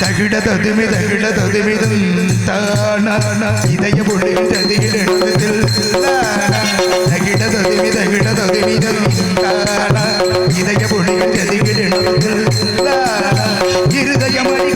തകിടതത് മിതകിടതത് മിതന്താണ് ഇതയ പൊടിയിടത്തിൽ തകിടതത് മിതകിടതത് മിതന്താണ് ഇതയ പൊടിയിടത്തിൽ ഇരുതയമണി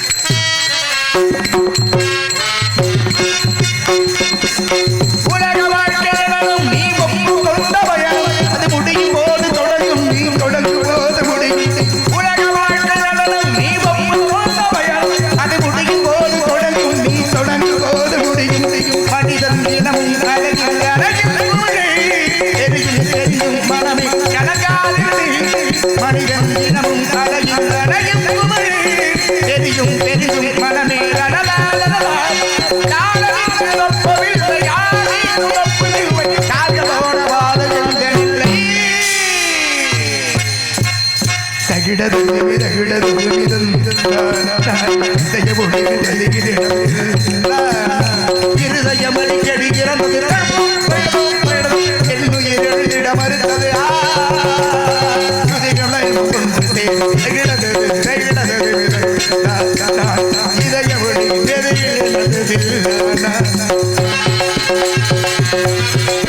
மனமே கணக்காலிருந்து மனிதன் தினமும் கடையும் கடையும் குமரி எரியும் தெரியும் மனமே தகிடது தகிடது மிதம் தயவு தகிடம்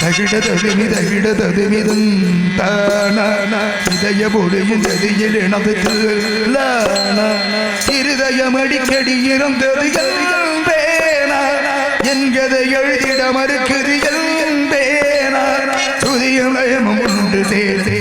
തകിടതതിനി തകിടതതിനിതും താണാണ ഹൃദയ പൊടിയും ഗതിയിലിണത് തീർണാണ ഹൃദയമടിക്കടിയിരം തെറികൾ என்கதை எழுதிட மறுக்குது என் பேனா துதியும் சேர்த்து